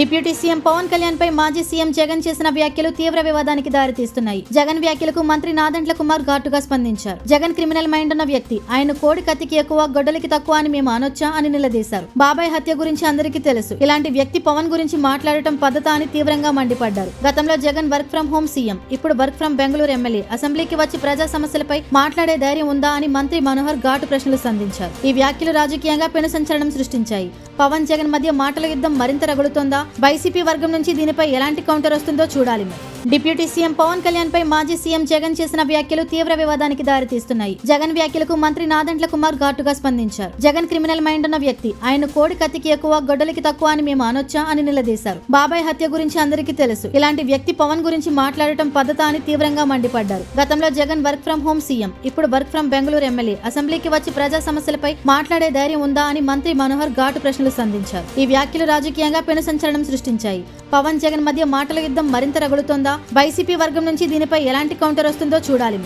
Deputy CM Pawan Kalyan పై మాజీ CM Jagan చేసిన వ్యాఖ్యలు తీవ్ర వివాదానికి దారితీస్తున్నాయి. జగన్ వ్యాఖ్యలకు మంత్రి నాదండ్ల కుమార్ ఘాటుగా స్పందించారు. జగన్ క్రిమినల్ మైండ్ ఉన్న వ్యక్తి. ఆయన కోడి కత్తికి ఎక్కువ గొడ్డలికి తక్కువ అని మేము అనొచ్చా అని నిలదీశారు. బాబాయ్ హత్య గురించి అందరికీ తెలుసు. ఇలాంటి వ్యక్తి పవన్ గురించి మాట్లాడటం పద్ధత అని తీవ్రంగా మండిపడ్డారు. గతంలో Jagan work from home CM. ఇప్పుడు వర్క్ ఫ్రం బెంగళూరు ఎమ్మెల్యే. అసెంబ్లీకి వచ్చి ప్రజా సమస్యలపై మాట్లాడే ధైర్యం ఉందా అని మంత్రి మనోహర్ ఘాటు ప్రశ్నలు సంధించారు. ఈ వ్యాఖ్యలు రాజకీయంగా పెను సంచలనం సృష్టించాయి. పవన్ జగన్ మధ్య మాటల యుద్ధం మరింత రగులుతోందా? వైసీపీ వర్గం నుంచి దీనిపై ఎలాంటి కౌంటర్ వస్తుందో చూడాలి డిప్యూటీ సీఎం పవన్ కళ్యాణ్ పై మాజీ సీఎం జగన్ చేసిన వ్యాఖ్యలు తీవ్ర వివాదానికి దారితీస్తున్నాయి. జగన్ వ్యాఖ్యలకు మంత్రి నాదంట్ల కుమార్ ఘాటుగా స్పందించారు. జగన్ క్రిమినల్ మైండ్ ఉన్న వ్యక్తి. ఆయన కోడి కత్తికి ఎక్కువ గొడ్డలికి తక్కువ అని మేము అనొచ్చా అని నిలదీశారు. బాబాయ్ హత్య గురించి అందరికీ తెలుసు. ఇలాంటి వ్యక్తి పవన్ గురించి మాట్లాడటం పద్ధత అని తీవ్రంగా మండిపడ్డారు. గతంలో Jagan work from home CM. ఇప్పుడు వర్క్ ఫ్రం బెంగళూరు ఎమ్మెల్యే. అసెంబ్లీకి వచ్చి ప్రజా సమస్యలపై మాట్లాడే ధైర్యం ఉందా అని మంత్రి మనోహర్ ఘాటు ప్రశ్నలు సంధించారు. ఈ వ్యాఖ్యలు రాజకీయంగా పెను సంచలనం సృష్టించాయి. పవన్ జగన్ మధ్య మాటల యుద్ధం మరింత రగులుతోందా? వైసీపీ వర్గం నుంచి దీనిపై ఎలాంటి కౌంటర్ వస్తుందో చూడాలి